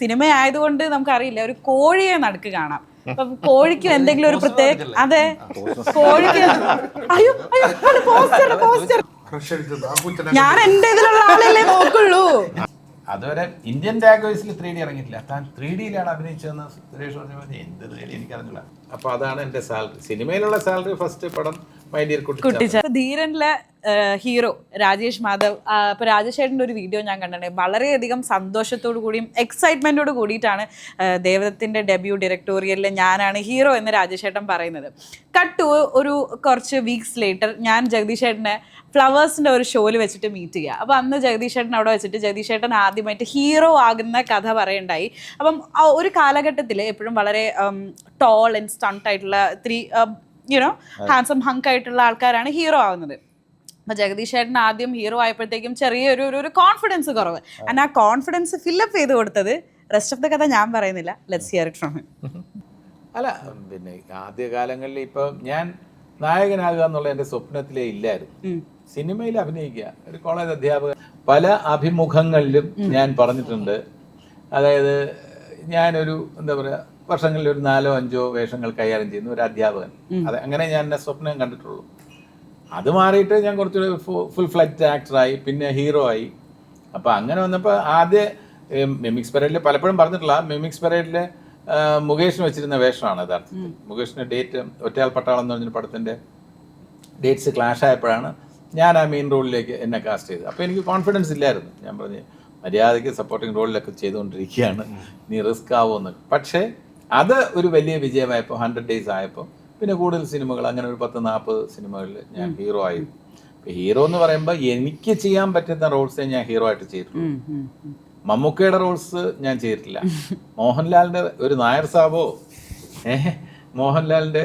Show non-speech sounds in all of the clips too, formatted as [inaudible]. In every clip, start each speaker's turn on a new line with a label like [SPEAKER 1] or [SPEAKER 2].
[SPEAKER 1] Cinema ആയതുകൊണ്ട് നമുക്കറിയില്ല. ഒരു കോഴിയെ നടക്ക് കാണാം. അപ്പൊ കോഴിക്ക് എന്തെങ്കിലും ഒരു പ്രത്യേക അതെ. കോഴിക്ക് അയ്യോ അയ്യോ പോസ്റ്റർ പോസ്റ്റർ. ഞാൻ എന്റെ ഇതിലുള്ള ആളല്ലേ നോക്കുള്ളൂ.
[SPEAKER 2] അതുവരെ ഇന്ത്യൻ ലാംഗ്വേജിൽ ത്രീ ഡി ഇറങ്ങിയിട്ടില്ല. താൻ ത്രീ ഡിയിലാണ് അഭിനയിച്ചതെന്ന് സുരേഷ് പറഞ്ഞു. എന്ത് ത്രീ ഡി എനിക്കറിഞ്ഞില്ല അപ്പോൾ അതാണ് എന്റെ സാലറി. സിനിമയിലുള്ള സാലറി ഫസ്റ്റ് പടം
[SPEAKER 1] ധീരനിലെ ഹീറോ രാജേഷ് മാധവ് ഇപ്പൊ രാജേഷ് ഏട്ടന്റെ ഒരു വീഡിയോ ഞാൻ കണ്ടിട്ടുണ്ട്. വളരെയധികം സന്തോഷത്തോടു കൂടിയും എക്സൈറ്റ്മെന്റോട് കൂടിയിട്ടാണ് ദേവദത്തിന്റെ ഡെബ്യൂ ഡയറക്ടോറിയലിൽ ഞാനാണ് ഹീറോ എന്ന് രാജേഷ് ഏട്ടൻ പറയുന്നത്. കട്ട് ഒരു കുറച്ച് വീക്സ് ലേറ്റർ ഞാൻ ജഗദീഷ് ഏട്ടനെ ഫ്ലവേഴ്സിന്റെ ഒരു ഷോയിൽ വെച്ചിട്ട് മീറ്റ് ചെയ്യുക അപ്പോൾ അന്ന് ജഗദീഷ് ഏട്ടൻ അവിടെ വെച്ചിട്ട് ജഗദീഷ് ഏട്ടൻ ആദ്യമായിട്ട് ഹീറോ ആകുന്ന കഥ പറയണ്ടായി. അപ്പം ഒരു കാലഘട്ടത്തിൽ എപ്പോഴും വളരെ ടോൾ ആൻഡ് സ്റ്റണ്ട് ആയിട്ടുള്ള three you know handsome hunk ആയിട്ടുള്ള ആൾക്കാരാണ് ഹീറോ ആവുന്നത്. അപ്പൊ ജഗദീഷ് ചേട്ടൻ ആദ്യം ഹീറോ ആയപ്പോഴത്തേക്കും ചെറിയൊരു ഒരു ഒരു കോൺഫിഡൻസ് കുറവ്. ആൻഡ് ആ കോൺഫിഡൻസ് ഫില്ലപ്പ് ചെയ്ത് കൊടുത്തത് റെസ്റ്റ് ഓഫ് ദ കഥ ഞാൻ പറയുന്നില്ല. ലെറ്റ്സ് ഹിയർ ഇറ്റ് ഫ്രം
[SPEAKER 2] അല്ല പിന്നെ ആദ്യ കാലങ്ങളിൽ ഇപ്പം ഞാൻ നായകനാകുക എന്നുള്ള എന്റെ സ്വപ്നത്തിലേ ഇല്ലായിരുന്നു. സിനിമയിൽ അഭിനയിക്കുക ഒരു കോളേജ് അധ്യാപകൻ പല അഭിമുഖങ്ങളിലും ഞാൻ പറഞ്ഞിട്ടുണ്ട്. അതായത് ഞാനൊരു എന്താ പറയുക വർഷങ്ങളിൽ ഒരു നാലോ അഞ്ചോ വേഷങ്ങൾ കൈകാര്യം ചെയ്യുന്ന ഒരു അധ്യാപകൻ. അത് അങ്ങനെ ഞാൻ എന്റെ സ്വപ്നം കണ്ടിട്ടുള്ളൂ. അത് മാറിയിട്ട് ഞാൻ കുറച്ചുകൂടി ഫുൾ ഫ്ലറ്റ് ആക്ടറായി പിന്നെ ഹീറോ ആയി. അപ്പോൾ അങ്ങനെ വന്നപ്പോൾ ആദ്യ മിമിക്സ് പരേഡിൽ പലപ്പോഴും പറഞ്ഞിട്ടില്ല. മിമിക്സ് പരേഡിൽ മുകേഷിന് വെച്ചിരുന്ന വേഷമാണ് യഥാർത്ഥത്തിൽ. മുകേഷിന് ഡേറ്റ് ഒറ്റയാൾ പട്ടാളം എന്ന് പറഞ്ഞൊരു പടത്തിന്റെ ഡേറ്റ്സ് ക്ലാഷ് ആയപ്പോഴാണ് ഞാൻ ആ മെയിൻ റോളിലേക്ക് എന്നെ കാസ്റ്റ് ചെയ്തത്. അപ്പോൾ എനിക്ക് കോൺഫിഡൻസ് ഇല്ലായിരുന്നു. ഞാൻ പറഞ്ഞു മര്യാദയ്ക്ക് സപ്പോർട്ടിങ് റോളിലൊക്കെ ചെയ്തുകൊണ്ടിരിക്കുകയാണ്. നീ റിസ്ക് ആവുമെന്ന്. പക്ഷേ അത് ഒരു വലിയ വിജയമായപ്പോൾ ഹൺഡ്രഡ് ഡേയ്സ് ആയപ്പോൾ പിന്നെ കൂടുതൽ സിനിമകൾ അങ്ങനെ ഒരു പത്ത് നാൽപ്പത് സിനിമകളിൽ ഞാൻ ഹീറോ ആയി. ഹീറോ എന്ന് പറയുമ്പോൾ എനിക്ക് ചെയ്യാൻ പറ്റുന്ന റോൾസേ ഞാൻ ഹീറോ ആയിട്ട് ചെയ്തിട്ടുള്ളൂ. മമ്മൂക്കയുടെ റോൾസ് ഞാൻ ചെയ്തിട്ടില്ല. മോഹൻലാലിന്റെ ഒരു നായർ സാബോ ഏഹ് മോഹൻലാലിന്റെ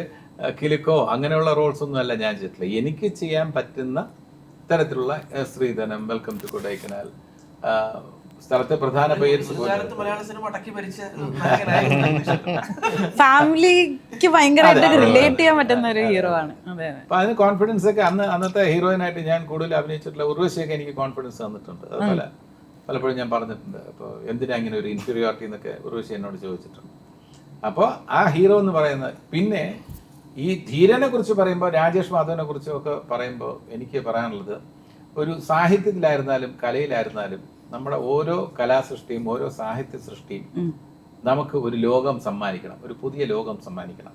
[SPEAKER 2] കിലുക്കോ അങ്ങനെയുള്ള റോൾസ് ഒന്നും അല്ല ഞാൻ ചെയ്തിട്ടില്ല. എനിക്ക് ചെയ്യാൻ പറ്റുന്ന തരത്തിലുള്ള ശ്രീധനം വെൽക്കം ടു കൊടൈക്കനാൽ സ്ഥലത്തെ പ്രധാന പേര്
[SPEAKER 3] കാലത്ത് മലയാള സിനിമ അടക്കി ഭരിച്ച നായകനായിരുന്നു.
[SPEAKER 1] ഫാമിലിക്ക് ഭയങ്കരമായിട്ട് റിലേറ്റ് ചെയ്യാൻ പറ്റുന്ന ഒരു ഹീറോ ആണ്.
[SPEAKER 2] അപ്പൊ അതിന് കോൺഫിഡൻസ് ഒക്കെ അന്ന് അന്നത്തെ ഹീറോയിനായിട്ട് ഞാൻ കൂടുതൽ അഭിനയിച്ചിട്ടുള്ള ഉർവശിയൊക്കെ എനിക്ക് കോൺഫിഡൻസ് തന്നിട്ടുണ്ട്. അതുപോലെ പലപ്പോഴും ഞാൻ പറഞ്ഞിട്ടുണ്ട്. അപ്പൊ എന്തിനാ ഇങ്ങനെ ഒരു ഇൻഫീരിയോറിറ്റി എന്നൊക്കെ ഉർവശി എന്നോട് ചോദിച്ചിട്ടുണ്ട്. അപ്പോൾ ആ ഹീറോ എന്ന് പറയുന്നത് പിന്നെ ഈ ധീരനെ കുറിച്ച് പറയുമ്പോൾ രാജേഷ് മാധവനെ കുറിച്ചും ഒക്കെ പറയുമ്പോൾ എനിക്ക് പറയാനുള്ളത് ഒരു സാഹിത്യത്തിലായിരുന്നാലും കലയിലായിരുന്നാലും നമ്മുടെ ഓരോ കലാസൃഷ്ടിയും ഓരോ സാഹിത്യ സൃഷ്ടിയും നമുക്ക് ഒരു ലോകം സമ്മാനിക്കണം ഒരു പുതിയ ലോകം സമ്മാനിക്കണം.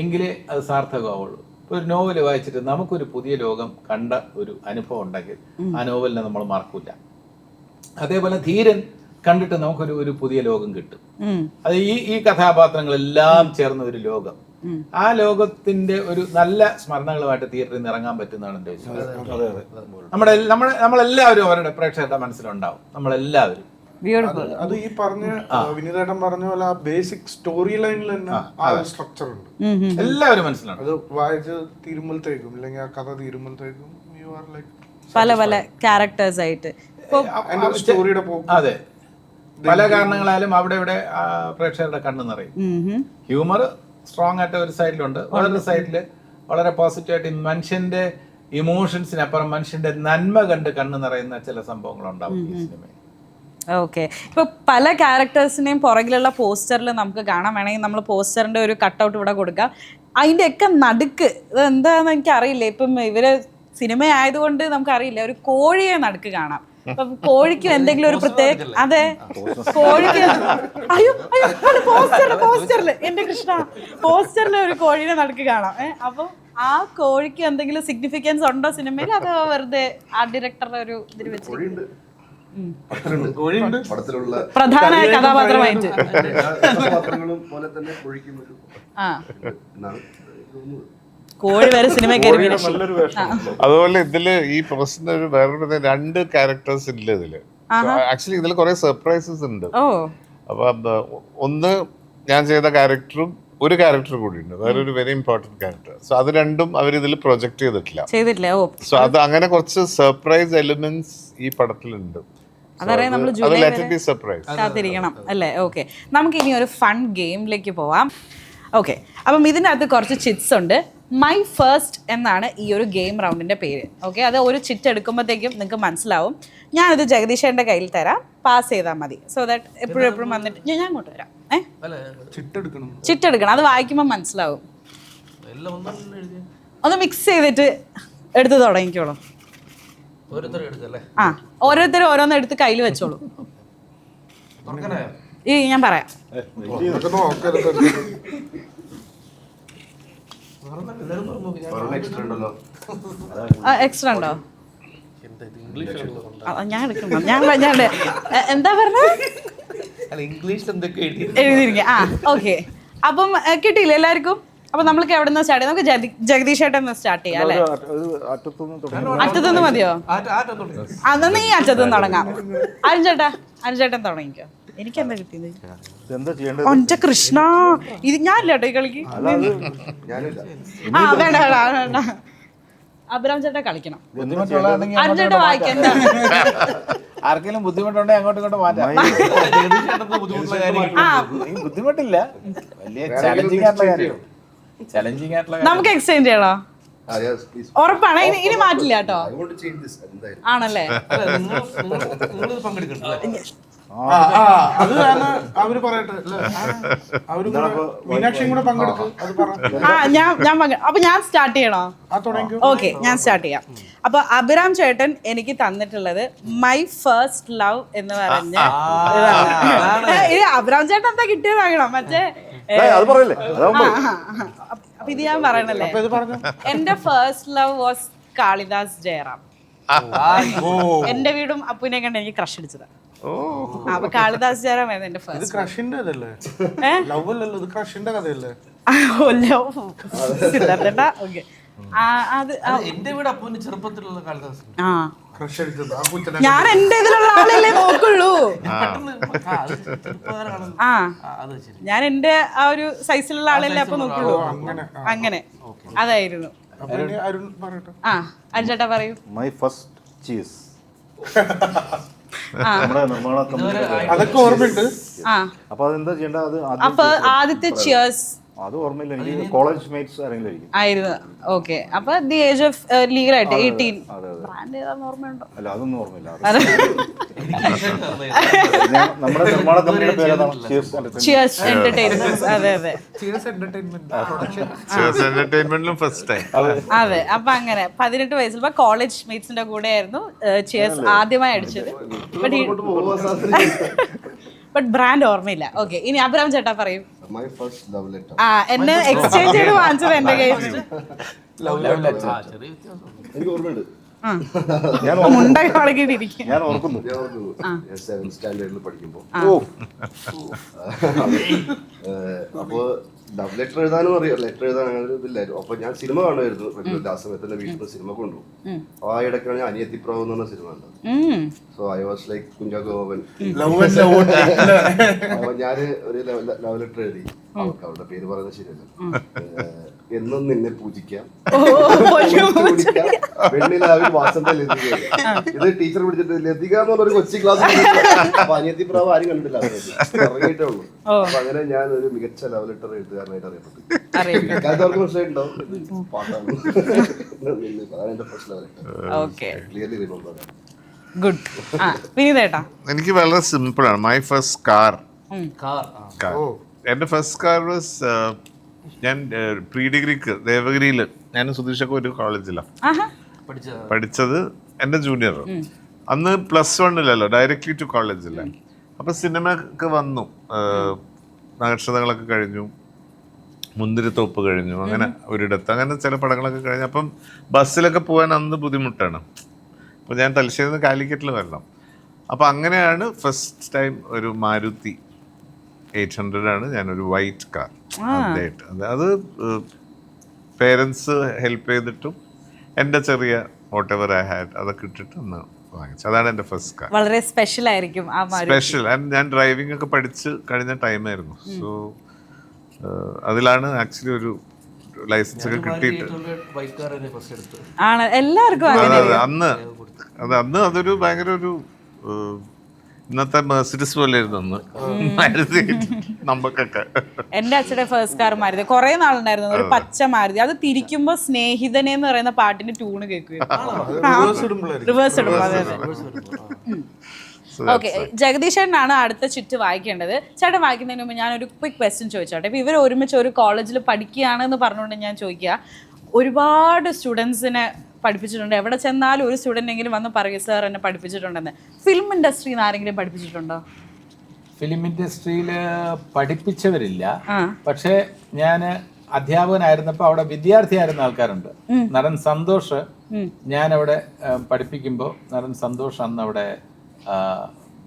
[SPEAKER 2] എങ്കിലേ അത് സാർത്ഥകമാവുള്ളൂ. ഇപ്പൊ ഒരു നോവൽ വായിച്ചിട്ട് നമുക്കൊരു പുതിയ ലോകം കണ്ട ഒരു അനുഭവം ഉണ്ടെങ്കിൽ ആ നോവലിനെ നമ്മൾ മറക്കൂല. അതേപോലെ ധീരൻ കണ്ടിട്ട് നമുക്കൊരു ഒരു പുതിയ ലോകം കിട്ടും. അത് ഈ ഈ കഥാപാത്രങ്ങളെല്ലാം ചേർന്ന ഒരു ലോകം. ആ ലോകത്തിന്റെ ഒരു നല്ല സ്മരണകളുമായിട്ട് തിയേറ്ററിൽ നിന്ന് ഇറങ്ങാൻ പറ്റുന്നതാണ് എന്റെ വിശ്വാസം. നമ്മുടെ നമ്മുടെ നമ്മളെല്ലാവരും അവരുടെ പ്രേക്ഷകരുടെ മനസ്സിലുണ്ടാവും. നമ്മളെല്ലാവരും.
[SPEAKER 1] ബ്യൂട്ടിഫുൾ
[SPEAKER 4] അത് ഈ പറഞ്ഞ വിനീതേട്ടൻ പറഞ്ഞ പോലെ ആ ബേസിക് സ്റ്റോറി ലൈനിൽ തന്നെ ആ ഒരു സ്ട്രക്ചർ ഉണ്ട്.
[SPEAKER 2] എല്ലാവരും മനസ്സിലാണ്
[SPEAKER 4] അത് വായിച്ച് തീരുമ്പോഴത്തേക്കും അല്ലെങ്കിൽ ആ കഥ തീരുമ്പോഴത്തേക്കും യു ആർ ലൈക്ക്
[SPEAKER 1] പല പല ക്യാരക്ടേഴ്സ് ആയിട്ട്.
[SPEAKER 4] സ്റ്റോറിയുടെ പോക്ക്.
[SPEAKER 2] അതെ. പല കാരണങ്ങളാലും അവിടെ ഇവിടെ പ്രേക്ഷകരുടെ കണ്ണു നിറയും. ഹ്യൂമർ സ്ട്രോങ് ആയിട്ട് ഒരു സൈഡിലുണ്ട്. വേറൊരു സൈഡിൽ വളരെ പോസിറ്റീവായിട്ട് മനുഷ്യന്റെ ഇമോഷൻസിനപ്പുറം മനുഷ്യന്റെ നന്മ കണ്ട് കണ്ണു നിറയുന്ന ചില സംഭവങ്ങളുണ്ടാവും ഈ സിനിമയിൽ.
[SPEAKER 1] ഓക്കെ ഇപ്പൊ പല ക്യാരക്ടേഴ്സിനെയും പുറകിലുള്ള പോസ്റ്ററിൽ നമുക്ക് കാണാം. വേണമെങ്കിൽ നമ്മൾ പോസ്റ്ററിന്റെ ഒരു കട്ടൗട്ട് ഇവിടെ കൊടുക്കാം. അതിന്റെ ഒക്കെ നടുക്ക് ഇത് എന്താന്ന് എനിക്ക് അറിയില്ല ഇപ്പം ഇവർ സിനിമ ആയതുകൊണ്ട് നമുക്ക് അറിയില്ല ഒരു കോഴിയെ നടുക്ക് കാണാം. കോഴിക്ക് എന്തെങ്കിലും ഒരു പ്രത്യേക അതെ. കോഴിക്ക് അയ്യോ അയ്യോ പോസ്റ്ററിൽ പോസ്റ്ററിൽ എന്റെ കൃഷ്ണ പോസ്റ്ററിൽ ഒരു കോഴിനെ നടക്കി കാണാം. ഏഹ് അപ്പൊ ആ കോഴിക്ക് എന്തെങ്കിലും സിഗ്നിഫിക്കൻസ് ഉണ്ടോ സിനിമയിൽ അതോ വെറുതെ ആ ഡയറക്ടറുടെ ഒരു ഇതിൽ വെച്ച്
[SPEAKER 3] കോഴിയുണ്ട്.
[SPEAKER 5] പടത്തിലുള്ള
[SPEAKER 1] പ്രധാന കഥാപാത്രമായിട്ട്.
[SPEAKER 5] പോലെ തന്നെ
[SPEAKER 1] കോഴി വരെ സിനിമ.
[SPEAKER 6] അതുപോലെ ഇതിൽ ഈ പ്രൊഫസറിന്റെ ഒരു വേറൊരു രണ്ട് ക്യാരക്ടേഴ്സ് ഇല്ല ഇതിൽ? ആക്ച്വലി ഇതിൽ കുറെ സർപ്രൈസസ് ഉണ്ട്. അപ്പൊ ഒന്ന് ഞാൻ ചെയ്ത ക്യാരക്ടറും ഒരു ക്യാരക്ടർ കൂടി ഉണ്ട് വേറൊരു വെരി ഇമ്പോർട്ടന്റ് ക്യാരക്ടർ സോ അത് രണ്ടും അവർ ഇതിൽ പ്രൊജക്ട് ചെയ്തിട്ടില്ല.
[SPEAKER 1] ചെയ്തിട്ടില്ല. ഓ.
[SPEAKER 6] സോ അത് അങ്ങനെ കുറച്ച് സർപ്രൈസ് എലിമെന്റ്സ് ഈ പടത്തിലുണ്ട്. So
[SPEAKER 1] നമ്മൾ ജൂലൈ
[SPEAKER 6] ലെറ്റ് ബി സർപ്രൈസ്
[SPEAKER 1] കാത്തിരിക്കണം അല്ലേ? ഓക്കെ നമുക്ക് ഇനി ഒരു ഫൺ ഗെയിമിലേക്ക് പോവാം. ഓക്കെ അപ്പം ഇതിനകത്ത് കുറച്ച് ചിറ്റ്സ് ഉണ്ട്. മൈ ഫസ്റ്റ് എന്നാണ് ഈ ഒരു ഗെയിം റൗണ്ടിന്റെ പേര്. ഓക്കെ അത് ഒരു ചിറ്റ് എടുക്കുമ്പോഴത്തേക്കും നിങ്ങൾക്ക് മനസ്സിലാവും. ഞാനത് ജഗദീഷേന്റെ കയ്യിൽ തരാം. പാസ് ചെയ്താൽ മതി. സോ ദാറ്റ് എപ്പോഴും എപ്പോഴും വന്നിട്ട് ഞാൻ അങ്ങോട്ട് വരാം.
[SPEAKER 4] ഏഹ്
[SPEAKER 1] ചിറ്റ് എടുക്കണം. അത് വായിക്കുമ്പോൾ മനസ്സിലാവും.
[SPEAKER 3] എല്ലാം ഒന്നും
[SPEAKER 1] മിക്സ് ചെയ്തിട്ട് എടുത്ത് തുടങ്ങിക്കോളൂ. ആ ഓരോരുത്തരും ഓരോന്ന് എടുത്ത് കയ്യിൽ വെച്ചോളൂ. ഈ ഞാൻ പറയാം
[SPEAKER 4] അതൊക്കെ നോക്കരുത്
[SPEAKER 3] തുറന്നല്ലോ എല്ലാവരും തുറന്നു ഞാൻ
[SPEAKER 5] ഒരെണ്ണം എക്സ്ട്രാ
[SPEAKER 1] ഉണ്ടോ?
[SPEAKER 3] എന്താ ഇത് ഇംഗ്ലീഷ്
[SPEAKER 1] ഞാൻ എടുക്കണം ഞാൻ ഞാൻ എന്താ പറഞ്ഞത്
[SPEAKER 3] അല്ല ഇംഗ്ലീഷിൽ എന്തൊക്കെ എഴുതി
[SPEAKER 1] എഴുതിയിരിക്കുക ആ ഓക്കെ അപ്പം കിട്ടിയില്ല എല്ലാവർക്കും? അപ്പൊ നമ്മൾക്ക് എവിടെ നിന്ന് സ്റ്റാർട്ട് ചെയ്യാം നമുക്ക് ജഗദീ- ജഗദീഷ് ഏട്ടൻ സ്റ്റാർട്ട് ചെയ്യാം അല്ലെ? അറ്റത്തുനിന്ന് മതിയോ? അതൊന്നും ഈ അറ്റത്തുനിന്ന് തുടങ്ങാം. അരുൺ ചേട്ടാ അരുൺ ചേട്ടൻ തുടങ്ങിക്കോ. എനിക്ക് എന്താ കിട്ടിയത്.
[SPEAKER 7] എന്താ ചെയ്യേണ്ടത്?
[SPEAKER 1] ഒറ്റ കൃഷ്ണ. ഇത് ഞാനില്ല കേട്ടോ ഈ കളിക്ക് ആ വേണ്ട വേണ്ട വേണ്ട. അബ്രാം ചേട്ടാ കളിക്കണം.
[SPEAKER 2] ബുദ്ധിമുട്ടുള്ളതാണെങ്കിൽ
[SPEAKER 1] അരുൺ ചേട്ടാ വായിക്കണ്ട
[SPEAKER 2] ആർക്കെങ്കിലും ബുദ്ധിമുട്ടുണ്ടെങ്കിൽ അങ്ങോട്ടും ഇങ്ങോട്ടും മാറ്റാം.
[SPEAKER 3] ബുദ്ധിമുട്ടുള്ള കാര്യം
[SPEAKER 1] ആ
[SPEAKER 2] ഈ ബുദ്ധിമുട്ടില്ല. വലിയ ചലഞ്ചിങ് ആയിട്ടുള്ള കാര്യം. ചലഞ്ചിങ് ആയിട്ടുള്ള കാര്യം.
[SPEAKER 1] നമുക്ക് എക്സ്ചേഞ്ച് ചെയ്യണോ? ഉറപ്പാണ്? ഇനി മാറ്റില്ല കേട്ടോ. ആണല്ലേ?
[SPEAKER 4] അത്. കാരണം അവർ പറയട്ടെ അല്ലേ? അവർ കൂടെ മീനാക്ഷിയും കൂടെ പങ്കെടുക്കും അത്
[SPEAKER 1] ആ ഞാൻ ഞാൻ പങ്കെ- അപ്പൊ ഞാൻ സ്റ്റാർട്ട് ചെയ്യണോ?
[SPEAKER 4] ആ തുടങ്ങിക്കോ.
[SPEAKER 1] ഓക്കെ ഞാൻ സ്റ്റാർട്ട് ചെയ്യാം. അപ്പൊ അഭിരാം ചേട്ടൻ എനിക്ക് തന്നിട്ടുള്ളത് മൈ ഫസ്റ്റ് ലവ് എന്ന് പറഞ്ഞ ഇതാണ്. ഏ, ഇത് അഭിരാം ചേട്ടൻ എന്താ കിട്ടിയതാകണം? മറ്റേ ഏ,
[SPEAKER 7] ഏയ്, അത് പറയല്ലേ? അതാവുമ്പോ
[SPEAKER 1] ആ, ആ, ആ. അപ്പൊ- അപ്പൊ ഇത് ഞാൻ പറയണല്ലേ?
[SPEAKER 4] അപ്പൊ ഇത് പറഞ്ഞു.
[SPEAKER 1] എന്റെ first love was Kalidas Jayaram. എന്റെ വീടും അപ്പുവിനെ കണ്ട് എനിക്ക് ക്രഷ് അടിച്ചത്.
[SPEAKER 6] ഓ.
[SPEAKER 1] അപ്പൊ കാളിദാസ് എന്റെ
[SPEAKER 4] ഇത്
[SPEAKER 1] ഫസ്റ്റ്
[SPEAKER 4] ക്രഷിന്റെ ഇതല്ലേ ലവ് അല്ലല്ലോ ഇത് ക്രഷിന്റെ കഥയല്ലേ?
[SPEAKER 1] സിദ്ധാർത്ഥ ഓക്കെ അത് ആ,
[SPEAKER 3] എന്റെ വീട് അപ്പൂന്റെ ചെറുപ്പത്തിലുള്ള കാളിദാസൻ.
[SPEAKER 1] ആ.
[SPEAKER 4] ക്രഷ് അടിച്ചത് ആ കുറ്റനെ
[SPEAKER 1] ഞാൻ എന്റെ ഇതിലുള്ള ആളല്ലേ നോക്കുള്ളൂ.
[SPEAKER 3] പെട്ടെന്ന് ആ, അത്.
[SPEAKER 1] ആ.
[SPEAKER 3] ആ, അത് ശരി.
[SPEAKER 1] ഞാൻ എന്റെ ആ ഒരു സൈസിലുള്ള ആളല്ലേ അപ്പൊ നോക്കുള്ളൂ.
[SPEAKER 4] അങ്ങനെ.
[SPEAKER 1] അങ്ങനെ. അതായിരുന്നു.
[SPEAKER 4] അപ്പൊ അരുൺ പറയട്ടെ.
[SPEAKER 1] ആ അഞ്ചേട്ടാ പറയൂ.
[SPEAKER 7] മൈ ഫസ്റ്റ് ചീസ്
[SPEAKER 4] അതൊക്കെ ഓർമ്മയുണ്ട്.
[SPEAKER 7] അപ്പൊ അതെന്താ ചെയ്യേണ്ടത്?
[SPEAKER 1] അപ്പൊ ആദ്യത്തെ ചിയേഴ്സ്
[SPEAKER 7] അത് ഓർമ്മയില്ല. എനിക്ക് കോളേജ് മേറ്റ്സ് ആരെങ്കിലും ആയിരിക്കും.
[SPEAKER 1] ആയിരുന്നു. ഓക്കെ അപ്പൊ ദി ഏജ് ഓഫ് ലീഗലായിട്ട് എയ്റ്റീൻ
[SPEAKER 7] അതെ അതെ
[SPEAKER 1] ബ്രാൻഡ് ഓർമ്മയുണ്ടോ?
[SPEAKER 7] അല്ല അതൊന്നും ഓർമ്മയില്ല. നമ്മുടെ നിർമ്മാണ കമ്പനിയുടെ പേരാണ് ചീസ് എന്റർടൈൻമെന്റ്
[SPEAKER 1] ചിയേഴ്സ് എന്റർടൈൻമെന്റ് അതെ അതെ.
[SPEAKER 6] എന്റർടൈൻമെന്റിലും ഫസ്റ്റ് ടൈം
[SPEAKER 1] അതെ. അപ്പൊ അങ്ങനെ. പതിനെട്ട് വയസ്സിൽ കോളേജ് മേറ്റ്സിന്റെ കൂടെ ആയിരുന്നു ചിയേഴ്സ് ആദ്യമായി അടിച്ചത്. ബട്ട് ബ്രാൻഡ് [laughs] ഓർമ്മയില്ല. ഓക്കെ ഇനി അബ്രാം ചേട്ടാ പറയും.
[SPEAKER 5] മൈ ഫസ്റ്റ് ലവ് ലെറ്റർ
[SPEAKER 1] ആ എന്നെ എക്സ്ചേഞ്ച് ചെയ്ത് വാങ്ങിച്ചത് എന്റെ കയ്യിൽ
[SPEAKER 3] ലവ് ലെറ്റർ
[SPEAKER 5] എനിക്ക് ഓർമ്മയുണ്ട്.
[SPEAKER 1] മുണ്ട കളകിട്ടിരിക്കും
[SPEAKER 7] ഞാൻ ഓർക്കുന്നു.
[SPEAKER 5] സെവൻ സ്റ്റാൻഡേർഡിൽ പഠിക്കുമ്പോൾ അപ്പോൾ ലവ് ലെറ്റർ എഴുതാനും അറിയാം. ലെറ്റർ എഴുതാൻ അങ്ങനെ ഒരു ഇതില്ലായിരുന്നു. അപ്പൊ ഞാൻ സിനിമ കാണുമായിരുന്നു. റെഗുലർ ആ സമയത്ത് എന്റെ വീട്ടിൽ നിന്ന് സിനിമ കൊണ്ടുപോകും. അപ്പൊ ആ ഇടയ്ക്കാണ് ഞാൻ അനിയത്തി പ്രാവ് എന്ന് പറഞ്ഞ സിനിമ കണ്ടത്. സോ ഐ വാസ് ലൈക്ക് കുഞ്ചാക്കോവൻ അപ്പൊ [laughs] ഞാൻ ഒരു ലവ് ലെറ്റർ എഴുതി. അവർക്ക് അവരുടെ പേര് പറയുന്നത് ശരിയല്ല എന്നും നിന്നെ പൂജിക്കാം. പൂജിക്കാം. വെണ്ണിലാവിൽ വാസന്ത ലതിക ഇത് ടീച്ചർ പിടിച്ചിട്ട് ലതിക എന്ന് പറഞ്ഞൊരു കൊച്ചി ക്ലാസ് അനിയത്തി പ്രാവ് ആരും കണ്ടിട്ടില്ല അറിയിട്ടേ. ഇറങ്ങിയിട്ടേ ഉള്ളൂ. അപ്പൊ അങ്ങനെ ഞാൻ ഒരു മികച്ച ലെവൽ ലെറ്റർ എഴുത്തുകാരനായിട്ട് അറിയപ്പെട്ടു. അവർക്ക് മനസ്സിലായിട്ടുണ്ടാവും ഇത് പാട്ടാണ്. അതാണ് എന്റെ first love letter clearly remember
[SPEAKER 1] good വിനീതേട്ടാ.
[SPEAKER 6] എനിക്ക് വളരെ സിമ്പിൾ ആണ്. മൈ ഫസ്റ്റ് കാർ
[SPEAKER 3] കാർ ആ.
[SPEAKER 6] എന്റെ ഫസ്റ്റ് കാർ വാസ് ഞാൻ പ്രീ ഡിഗ്രിക്ക് ദേവഗിരിയിൽ ഞാനും സുധീഷൊക്കെ ഒരു കോളേജിലാണ് പഠിച്ചത്. എന്റെ ജൂനിയർ അന്ന് പ്ലസ് വണ്ണിലല്ലോ ഡയറക്റ്റ്ലി ടു കോളേജില്ല അപ്പം സിനിമയൊക്കെ വന്നു. നക്ഷതകളൊക്കെ കഴിഞ്ഞു. മുന്തിരിത്തോപ്പ് കഴിഞ്ഞു. അങ്ങനെ ഒരിടത്ത്. അങ്ങനെ ചില പടങ്ങളൊക്കെ കഴിഞ്ഞു. അപ്പം ബസ്സിലൊക്കെ പോകാൻ അന്ന് ബുദ്ധിമുട്ടാണ്. അപ്പോൾ ഞാൻ തലശ്ശേരി നിന്ന് കാലിക്കറ്റിൽ വരണം. അപ്പോൾ അങ്ങനെയാണ് ഫസ്റ്റ് ടൈം ഒരു മാരുതി എയ്റ്റ് ഹൺഡ്രഡ് ആണ്. ഞാനൊരു വൈറ്റ് കാർ ആദ്യമായിട്ട് അത് അത് പേരൻസ് ഹെൽപ്പ് ചെയ്തിട്ടും എന്റെ ചെറിയ വോട്ട് എവർ ഐ ഹാഡ് അതൊക്കെ ഇട്ടിട്ട് ഒന്ന് വാങ്ങിച്ചു. അതാണ് എന്റെ ഫസ്റ്റ് കാർ.
[SPEAKER 1] വളരെ സ്പെഷ്യൽ ആയിരിക്കും ആ ആൻഡ്
[SPEAKER 6] സ്പെഷ്യൽ ഞാൻ ഡ്രൈവിംഗ് ഒക്കെ പഠിച്ച് കഴിഞ്ഞ ടൈമായിരുന്നു സോ അതിലാണ് ആക്ച്വലി ഒരു ലൈസൻസ് ഒക്കെ കിട്ടിയിട്ട്
[SPEAKER 1] ആണ്. എല്ലാവർക്കും അങ്ങനെ.
[SPEAKER 6] അന്ന് അത് അന്ന് അതൊരു ഭയങ്കര ഒരു ഇന്നത്തെ മെർസിഡസ് പോലെ ഇരുന്നു അന്ന് മാരുതി നമുക്കൊക്കെ
[SPEAKER 1] എന്റെ അച്ഛന്റെ ഫേസ്റ്റ് കാർ മാരുതി കുറെ നാളുണ്ടായിരുന്നു. ഒരു പച്ച മാരുതി അത് തിരിക്കുമ്പോ സ്നേഹിതനെ എന്ന് പറയുന്ന പാട്ടിന്റെ ട്യൂണ് കേൾക്കുകയും
[SPEAKER 4] റിവേഴ്സ്
[SPEAKER 1] അതെ അതെ ഓക്കെ അടുത്ത ചുറ്റ് വായിക്കേണ്ടത്. ചേട്ടൻ വായിക്കുന്നതിന് മുമ്പ് ഒരു ക്വിക്ക് ക്വസ്റ്റ്യൻ ചോദിച്ചോട്ടെ. ഇപ്പൊ ഇവർ ഒരുമിച്ച് ഒരു കോളേജിൽ പഠിക്കുകയാണെന്ന് പറഞ്ഞുകൊണ്ട് ഞാൻ ചോദിക്കുക. ഒരുപാട് സ്റ്റുഡൻസിനെ പഠിപ്പിച്ചിട്ടുണ്ട്. എവിടെ ചെന്നാലും ഒരു സ്റ്റുഡന്റ് എങ്കിലും വന്ന് പറയും സാർ എന്നെ പഠിപ്പിച്ചിട്ടുണ്ടെന്ന്. ഫിലിം ഇൻഡസ്ട്രിയിൽ നിന്ന് ആരെങ്കിലും പഠിപ്പിച്ചിട്ടുണ്ടോ?
[SPEAKER 2] ഫിലിം ഇൻഡസ്ട്രിയിൽ പഠിപ്പിച്ചവരില്ല. പക്ഷേ ഞാൻ അധ്യാപകനായിരുന്നപ്പോൾ അവിടെ വിദ്യാർത്ഥിയായിരുന്ന ആൾക്കാരുണ്ട്. നടൻ സന്തോഷ് ഞാൻ അവിടെ പഠിപ്പിക്കുമ്പോൾ നടൻ സന്തോഷ് അന്ന് അവിടെ